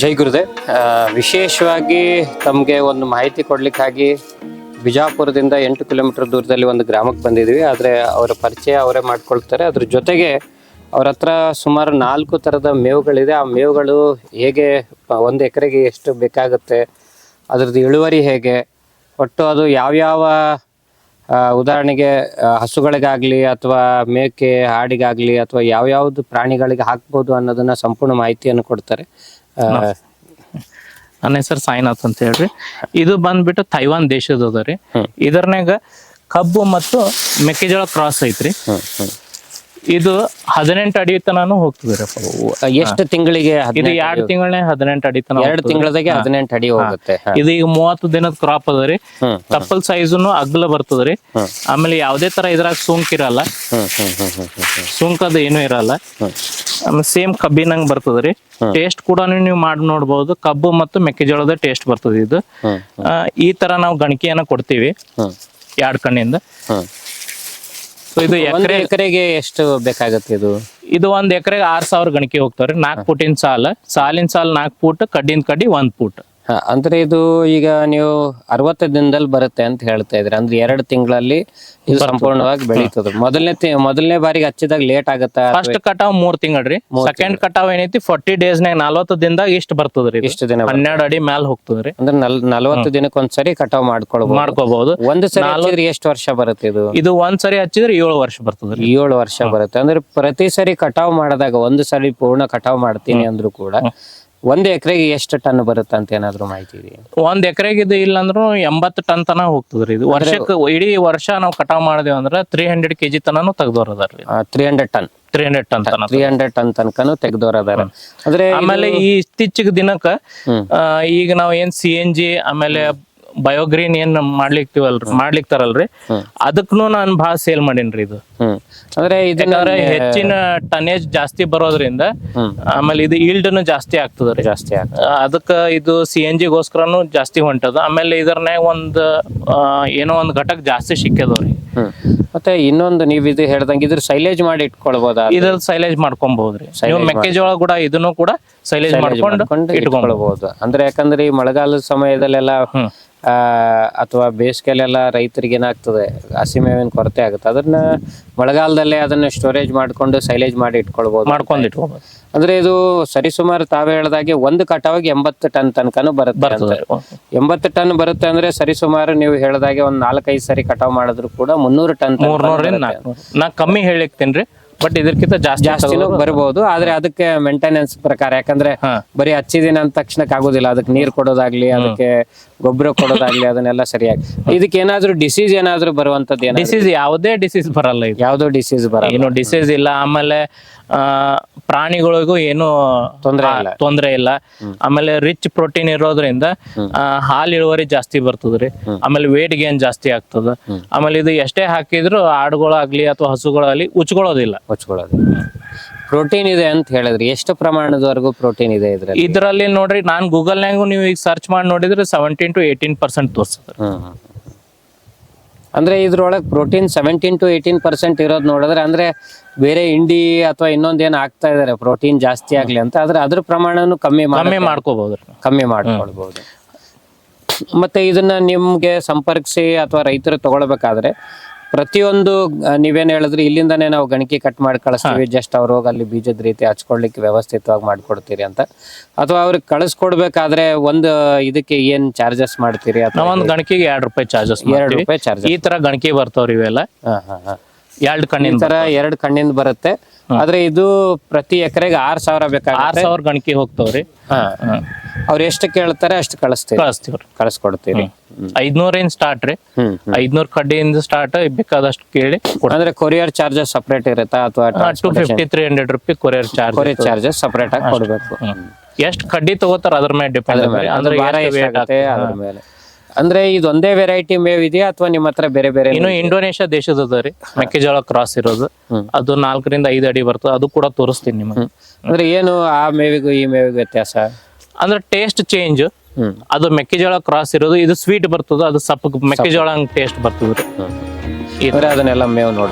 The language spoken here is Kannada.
ಜೈ ಗುರುದೇವ್ ವಿಶೇಷವಾಗಿ ತಮಗೆ ಒಂದು ಮಾಹಿತಿ ಕೊಡಲಿಕ್ಕಾಗಿ ಬಿಜಾಪುರದಿಂದ ಎಂಟು ಕಿಲೋಮೀಟರ್ ದೂರದಲ್ಲಿ ಒಂದು ಗ್ರಾಮಕ್ಕೆ ಬಂದಿದ್ವಿ ಆದರೆ ಅವರ ಪರಿಚಯ ಅವರೇ ಮಾಡ್ಕೊಳ್ತಾರೆ. ಅದ್ರ ಜೊತೆಗೆ ಅವ್ರ ಹತ್ರ ಸುಮಾರು ನಾಲ್ಕು ಥರದ ಮೇವುಗಳಿದೆ. ಆ ಮೇವುಗಳು ಹೇಗೆ, ಒಂದು ಎಕರೆಗೆ ಎಷ್ಟು ಬೇಕಾಗುತ್ತೆ, ಅದ್ರದ್ದು ಇಳುವರಿ ಹೇಗೆ, ಒಟ್ಟು ಅದು ಯಾವ್ಯಾವ ಉದಾಹರಣೆಗೆ ಹಸುಗಳಿಗಾಗಲಿ ಅಥವಾ ಮೇಕೆ, ಹಾಡಿಗಾಗಲಿ ಅಥವಾ ಯಾವ್ಯಾವ್ದು ಪ್ರಾಣಿಗಳಿಗೆ ಹಾಕ್ಬೋದು ಅನ್ನೋದನ್ನು ಸಂಪೂರ್ಣ ಮಾಹಿತಿಯನ್ನು ಕೊಡ್ತಾರೆ. ನನ್ನ ಹೆಸರು ಸಾಯಿನಾಥ್ ಅಂತ ಹೇಳ್ರಿ. ಇದು ಬಂದ್ಬಿಟ್ಟು ತೈವಾನ್ ದೇಶದ ಅದ ರೀ ಇದರ್ನ್ಯಾಗ ಕಬ್ಬು ಮತ್ತು ಮೆಕ್ಕೆಜೋಳ ಕ್ರಾಸ್ ಐತ್ರಿ. ಇದು ಹದಿನೆಂಟು ಅಡಿ ತನಾನು ಹೋಗ್ತದೆ ಎಷ್ಟು ತಿಂಗಳಿಗೆ ಇದು ಎರಡು ತಿಂಗಳೇ ಹದಿನೆಂಟು ಅಡಿ ತನ ಎರಡು ತಿಂಗಳದಾಗೆ ಹದಿನೆಂಟು ಅಡಿ ಹೋಗುತ್ತೆ. ಇದು ಈಗ ಮೂವತ್ತು ದಿನದ ಕ್ರಾಪ್ ಅದ ರೀ. ತಪ್ಪಲ್ ಸೈಜುನು ಅಗ್ಲ ಬರ್ತದ ರೀ. ಆಮೇಲೆ ಯಾವುದೇ ತರ ಇದ್ರಾಗ ಸುಂಕ ಇರಲ್ಲ. ಸುಂಕದ ಏನೂ ಇರಲ್ಲ. ಆಮೇಲೆ ಸೇಮ್ ಕಬ್ಬಿನಂಗ್ ಬರ್ತದ ರೀ. ಟೇಸ್ಟ್ ಕೂಡ ನೀವು ಮಾಡಿ ನೋಡ್ಬೋದು. ಕಬ್ಬು ಮತ್ತು ಮೆಕ್ಕೆಜೋಳದ ಟೇಸ್ಟ್ ಬರ್ತದ ಇದು. ಈ ತರ ನಾವು ಗಣಕಿಯನ್ನ ಕೊಡ್ತೀವಿ. ಎರಡು ಕಣ್ಣಿಂದ. ಸೊ ಇದು ಒಂದು ಎಕರೆ ಎಕರೆಗೆ ಎಷ್ಟು ಬೇಕಾಗುತ್ತೆ ಇದು? ಇದು ಒಂದ್ ಎಕರೆಗೆ ಆರ್ ಸಾವಿರ ಗಣಕಿ ಹೋಗ್ತಾವ್ರಿ. ನಾಲ್ಕು ಫೂಟಿನ ಸಾಲ. ಸಾಲಿನ ಸಾಲ ನಾಲ್ಕು ಫೂಟ್ ಕಡ್ಡಿನ ಕಡ್ಡಿ ಒಂದ್ ಫೂಟ್ ಹ, ಅಂದ್ರೆ ಇದು ಈಗ ನೀವು ಅರವತ್ತು ದಿನದಲ್ಲಿ ಬರುತ್ತೆ ಅಂತ ಹೇಳ್ತಾ ಇದ್ರಿ ಅಂದ್ರೆ ಎರಡು ತಿಂಗಳಲ್ಲಿ ಇದು ಸಂಪೂರ್ಣವಾಗಿ ಬೆಳೀತದ. ಮೊದಲನೇ ತಿ- ಮೊದಲನೇ ಬಾರಿಗೆ ಹಚ್ಚಿದಾಗ ಲೇಟ್ ಆಗತ್ತಾ? ಫಸ್ಟ್ ಕಟಾವ್ ಮೂರ್ ತಿಂಗಳ್ರಿ. ಸೆಕೆಂಡ್ ಕಟಾವ್ ಏನೈತಿ? ಫೋರ್ಟಿ ಡೇಸ್ ನಾಗ ನಲ್ವತ್ತು ದಿನದಾಗ ಇಷ್ಟ ಬರ್ತದ್ರಿ ಇದು. ಇಷ್ಟು ದಿನ ಬರುತ್ತೆ. ಹನ್ನೆರಡು ಅಡಿ ಮ್ಯಾಲ ಹೋಗ್ತದ್ರಿ. ಅಂದ್ರೆ ನಲ್ ನಲವತ್ತು ದಿನಕ್ಕೆ ಒಂದ್ಸರಿ ಕಟಾವ್ ಮಾಡ್ಕೊಳ್ಬಹುದು ಮಾಡ್ಕೋಬಹುದು ಒಂದು ಸರಿ ಹಚ್ಚಿದ್ರೆ ಎಷ್ಟು ವರ್ಷ ಬರುತ್ತೆ ಇದು? ಇದು ಒಂದ್ ಸರಿ ಹಚ್ಚಿದ್ರೆ ಏಳು ವರ್ಷ ಬರ್ತದ್ರಿ. ಏಳು ವರ್ಷ ಬರುತ್ತೆ. ಅಂದ್ರೆ ಪ್ರತಿ ಸರಿ ಕಟಾವ್ ಮಾಡಿದಾಗ ಒಂದು ಸರಿ ಪೂರ್ಣ ಕಟಾವ್ ಮಾಡ್ತೀನಿ ಅಂದ್ರೂ ಕೂಡ ಒಂದು ಎಕರೆಗೆ ಎಷ್ಟು ಟನ್ ಬರುತ್ತೆ ಅಂತ ಏನಾದ್ರು ಮಾಹಿತಿ ಇದೆ ಒಂದ್ ಎಕರೆಗೆ ಇದು ಇಲ್ಲ ಅಂದ್ರು ಎಂಬತ್ತು ಟನ್ ತನ ಹೋಗ್ತದ್ರಿ ಇದು. ವರ್ಷಕ್ಕೆ ಇಡೀ ವರ್ಷ ನಾವು ಕಟಾವ್ ಮಾಡಿದೇವ್ ಅಂದ್ರೆ ತ್ರೀ ಹಂಡ್ರೆಡ್ ಕೆಜಿ ತನನು ತೆಗ್ದೋರ್ ಅದಾರ್ರಿ three hundred ton. Three hundred ton ತನ ತ್ರೀ ಹಂಡ್ರೆಡ್ ಟನ್ ತನಕನು ತೆಗ್ದೋರ್ ಅದಾರ ಅಂದ್ರೆ ಆಮೇಲೆ ಈ ಇತ್ತೀಚಿಗೆ ದಿನಕ್ಕ ಈಗ ನಾವ್ ಏನ್ ಸಿ ಎನ್ ಜಿ ಆಮೇಲೆ ಬಯೋಗ್ರೀನ್ ಏನ್ ಮಾಡ್ಲಿಕ್ತಿವಲ್ರಿ ಮಾಡ್ಲಿಕ್ತಾರಲ್ರಿ? ಅದಕ್ಕೂ ನಾನು ಬಹಳ ಸೇಲ್ ಮಾಡೀನ್ರಿ ಇದು. ಅಂದ್ರೆ ಇದನ್ನ ಹೆಚ್ಚಿನ ಟನೇಜ್ ಜಾಸ್ತಿ ಬರೋದ್ರಿಂದ ಆಮೇಲೆ ಇದು ಈಲ್ಡ್ನು ಜಾಸ್ತಿ ಆಗ್ತದ್ರಿ ಜಾಸ್ತಿ ಅದಕ್ಕ ಇದು ಸಿ ಎನ್ ಜಿಗೋಸ್ಕರನು ಜಾಸ್ತಿ ಹೊಂಟದ. ಆಮೇಲೆ ಇದ್ರನ್ಯಾಗ ಒಂದ್ ಆ, ಏನೋ ಒಂದ್ ಘಟಕ ಜಾಸ್ತಿ ಸಿಕ್ಕದವ್ರಿ ಮತ್ತೆ ಇನ್ನೊಂದು ನೀವು ಇದು ಹೇಳ್ದಂಗೆ ಇದ್ರ ಸೈಲೇಜ್ ಮಾಡಿ ಇಟ್ಕೊಳ್ಬೋದಾ? ಇದ್ರ ಸೈಲೇಜ್ ಮಾಡ್ಕೊಬಹುದ್ರಿ ನೀವು ಮೆಕ್ಕೆಜೋಳ ಕೂಡ ಇದನ್ನು ಕೂಡ ಸೈಲೇಜ್ ಮಾಡ್ಕೊಂಡು ಇಟ್ಕೊಳ್ಬಹುದು ಅಂದ್ರೆ ಯಾಕಂದ್ರೆ ಈ ಮಳೆಗಾಲದ ಸಮಯದಲ್ಲೆಲ್ಲ ಅಥವಾ ಬೇಸಿಗೆಲೆಲ್ಲ ರೈತರಿಗೆ ಏನಾಗ್ತದೆ? ಹಸಿಮೇವಿನ ಕೊರತೆ ಆಗುತ್ತೆ. ಅದನ್ನ ಮಳೆಗಾಲದಲ್ಲೇ ಅದನ್ನ ಸ್ಟೋರೇಜ್ ಮಾಡ್ಕೊಂಡು ಸೈಲೇಜ್ ಮಾಡಿ ಇಟ್ಕೊಳ್ಬಹುದು ಮಾಡ್ಕೊಂಡು ಇಟ್ಕೊಬಹುದು ಅಂದ್ರೆ ಇದು ಸರಿಸುಮಾರು ತಾವೇ ಹೇಳ್ದಾಗೆ ಒಂದು ಕಟಾವಿಗೆ ಎಂಬತ್ತು ಟನ್ ತನಕನು ಬರುತ್ತೆ. ಎಂಬತ್ತು ಟನ್ ಬರುತ್ತೆ ಅಂದ್ರೆ ಸರಿಸುಮಾರು ನೀವು ಹೇಳ್ದಾಗೆ ಒಂದ್ ನಾಲ್ಕೈದು ಸರಿ ಕಟಾವ್ ಮಾಡಿದ್ರು ಕೂಡ ಮುನ್ನೂರು ಟನ್ ನಾ ಕಮ್ಮಿ ಹೇಳಿಕ್ತೇನ್ರಿ. ಬಟ್ ಇದಕ್ಕಿಂತ ಜಾಸ್ತಿ ಜಾಸ್ತಿನೂ ಬರ್ಬೋದು. ಆದ್ರೆ ಅದಕ್ಕೆ ಮೇಂಟೆನೆನ್ಸ್ ಪ್ರಕಾರ ಯಾಕಂದ್ರೆ. ಬರೀ ಹಚ್ಚಿದಿನ ಅಂದ ತಕ್ಷಣಕ್ಕೆ ಆಗೋದಿಲ್ಲ. ಅದಕ್ಕೆ ನೀರ್ ಕೊಡೋದಾಗ್ಲಿ ಅದಕ್ಕೆ ಗೊಬ್ಬರ ಕೊಡೋದಾಗ್ಲಿ ಅದನ್ನೆಲ್ಲ ಸರಿಯಾಗಿ. ಇದಕ್ಕೆ ಏನಾದ್ರೂ ಡಿಸೀಸ್ ಏನಾದ್ರೂ ಬರುವಂತದ್ದು ಡಿಸೀಸ್ ಯಾವುದೇ ಡಿಸೀಸ್ ಬರಲ್ಲ ಇದು. ಯಾವ್ದೋ ಡಿಸೀಸ್ ಬರಲ್ಲ. ಏನು ಡಿಸೀಸ್ ಇಲ್ಲ. ಆಮೇಲೆ ಆ, ಪ್ರಾಣಿಗಳಿಗೂ ಏನು ತೊಂದರೆ ಇಲ್ಲ. ತೊಂದರೆ ಇಲ್ಲ. ಆಮೇಲೆ ರಿಚ್ ಪ್ರೋಟೀನ್ ಇರೋದ್ರಿಂದ ಹಾಲು ಹಾಲ್ ಇಳುವರಿ ಜಾಸ್ತಿ ಬರ್ತದ್ರಿ ಆಮೇಲೆ ವೇಟ್ ಗೇನ್ ಜಾಸ್ತಿ ಆಗ್ತದ. ಆಮೇಲೆ ಇದು ಎಷ್ಟೇ ಹಾಕಿದ್ರು ಆಡುಗಳಾಗ್ಲಿ ಅಥವಾ ಹಸುಗಳಾಗ್ಲಿ ಉಚ್ಕೊಳ್ಳೋದಿಲ್ಲ ಹೊಚ್ಕೊಳ್ಳೋದು ಪ್ರೋಟೀನ್ ಇದೆ ಅಂತ ಹೇಳಿದ್ರಿ. ಎಷ್ಟು ಪ್ರಮಾಣದವರೆಗೂ ಪ್ರೋಟೀನ್ ಇದೆ ಇದ್ರಲ್ಲಿ? ಇದರಲ್ಲಿ ನೋಡ್ರಿ ನಾನು ಗೂಗಲ್ ನ್ಯಾಗು ನೀವು ಈಗ ಸರ್ಚ್ ಮಾಡಿ ನೋಡಿದ್ರೆ ಸೆವೆಂಟೀನ್ ಟು ಏಯ್ಟೀನ್ ಪರ್ಸೆಂಟ್ ತೋರಿಸ್ತದೆ. ಅಂದ್ರೆ ಇದ್ರೊಳಗೆ protein seventeen to eighteen percent ಇರೋದು ನೋಡಿದ್ರೆ ಅಂದ್ರೆ ಬೇರೆ ಇಂಡಿ ಅಥವಾ ಇನ್ನೊಂದೇನು ಆಗ್ತಾ ಇದಾರೆ ಪ್ರೋಟೀನ್ ಜಾಸ್ತಿ ಆಗ್ಲಿ ಅಂತ ಆದ್ರೆ ಅದ್ರ ಪ್ರಮಾಣನು ಕಮ್ಮಿ ಕಮ್ಮಿ ಮಾಡ್ಕೋಬಹುದು ಕಮ್ಮಿ ಮಾಡ್ಕೊಳ್ಬಹುದು ಮತ್ತೆ ಇದನ್ನ ನಿಮ್ಗೆ ಸಂಪರ್ಕಿಸಿ ಅಥವಾ ರೈತರು ತಗೊಳ್ಬೇಕಾದ್ರೆ ಪ್ರತಿಯೊಂದು ನೀವೇನು ಹೇಳಿದ್ರಿ ಇಲ್ಲಿಂದಾನೇ ನಾವು ಗಣಕಿ ಕಟ್ ಮಾಡಿ ಕಳಿಸ್ತೀವಿ ಜಸ್ಟ್ ಅವ್ರು ಹೋಗಿ ಅಲ್ಲಿ ಬೀಜದ ರೀತಿ ಹಚ್ಕೊಳ್ಲಿಕ್ಕೆ ವ್ಯವಸ್ಥಿತವಾಗಿ ಮಾಡ್ಕೊಡ್ತೀರಿ ಅಂತ. ಅಥವಾ ಅವ್ರಿಗೆ ಕಳಿಸ್ಕೊಡ್ಬೇಕಾದ್ರೆ ಒಂದು ಇದಕ್ಕೆ ಏನ್ ಚಾರ್ಜಸ್ ಮಾಡ್ತೀರಿ ನಾವೊಂದ್ ಗಣಕಿಗೆ ಎರಡು ರೂಪಾಯಿ ಚಾರ್ಜಸ್ ಎರಡು ರೂಪಾಯಿ ಚಾರ್ಜ್ ಈ ತರ ಗಣಕಿ ಬರ್ತಾವ್ರಿ ಇವೆಲ್ಲ. ಹಾ ಹಾ ಹಾ. ಎರಡ್ ಈ ತರ ಎರಡು ಕಣ್ಣಿಂದ ಬರುತ್ತೆ. ಆದ್ರೆ ಇದು ಪ್ರತಿ ಎಕರೆಗೆ ಆರ್ ಸಾವಿರ ಆರ್ ಬೇಕಾಗುತ್ತೆ ಸಾವಿರ ಗಣಕಿ ಹೋಗ್ತಾವ್ರಿ. ಹಾ. ಅವ್ರು ಎಷ್ಟು ಕೇಳ್ತಾರೆ ಅಷ್ಟು ಕಳಿಸ್ತೀವಿ. ಕಳಿಸ್ತೀವಿ ಕಳಿಸ್ಕೊಡ್ತೀವಿ. ಐದ್ನೂರ ಐದ್ನೂರಿಂದ ಸ್ಟಾರ್ಟ್ ರೀ? ಐದ್ನೂರ್ ಕಡ್ಡಿಯಿಂದ ಸ್ಟಾರ್ಟ್ ಬೇಕಾದಷ್ಟು ಕೇಳಿ ಅಂದ್ರೆ ಕೊರಿಯರ್ ಚಾರ್ಜಸ್ ಸಪರೇಟ್ ಇರುತ್ತಾ ಅಥವಾ two fifty three hundred rupee courier charge courier charges separate ಆಗಿ ಕೊಡ್ಬೇಕು. ಎಷ್ಟು ಕಡ್ಡಿ ತಗೋತಾರ ಅದ್ರ ಮೇಲೆ ಡಿಪೆಂಡ್ ಅಂದ್ರೆ ಅಂದ್ರೆ ಮೇಲೆ. ಅಂದ್ರೆ ಇದು ಒಂದೇ ವೆರೈಟಿ ಮೇವ್ ಇದೆಯಾ ಅಥವಾ ನಿಮ್ಮ ಹತ್ರ ಬೇರೆ ಬೇರೆ ಇನ್ನು ಇಂಡೋನೇಷ್ಯಾ ದೇಶದ ರೀ. ಮೆಕ್ಕೆಜೋಳ ಕ್ರಾಸ್ ಇರೋದು. ಅದು ನಾಲ್ಕರಿಂದ ಐದು ಅಡಿ ಬರ್ತದೆ. ಅದು ಕೂಡ ತೋರಿಸ್ತೀನಿ ನಿಮಗೆ. ಅಂದ್ರೆ ಏನು ಆ ಮೇವಿಗೂ ಈ ಮೇವಿಗೂ ವ್ಯತ್ಯಾಸ? ಅಂದ್ರೆ ಟೇಸ್ಟ್ ಚೇಂಜ್ ಅದು ಮೆಕ್ಕೆಜೋಳ ಕ್ರಾಸ್ ಇರೋದು ಇದು ಸ್ವೀಟ್ ಬರ್ತದ ಅದು ಸಪ್ಪ ಮೆಕ್ಕೆಜೋಳ ಟೇಸ್ಟ್ ಬರ್ತದ್ರಿ. ಈ ತರ ಅದನ್ನೆಲ್ಲ ಮೇವ್ ನೋಡ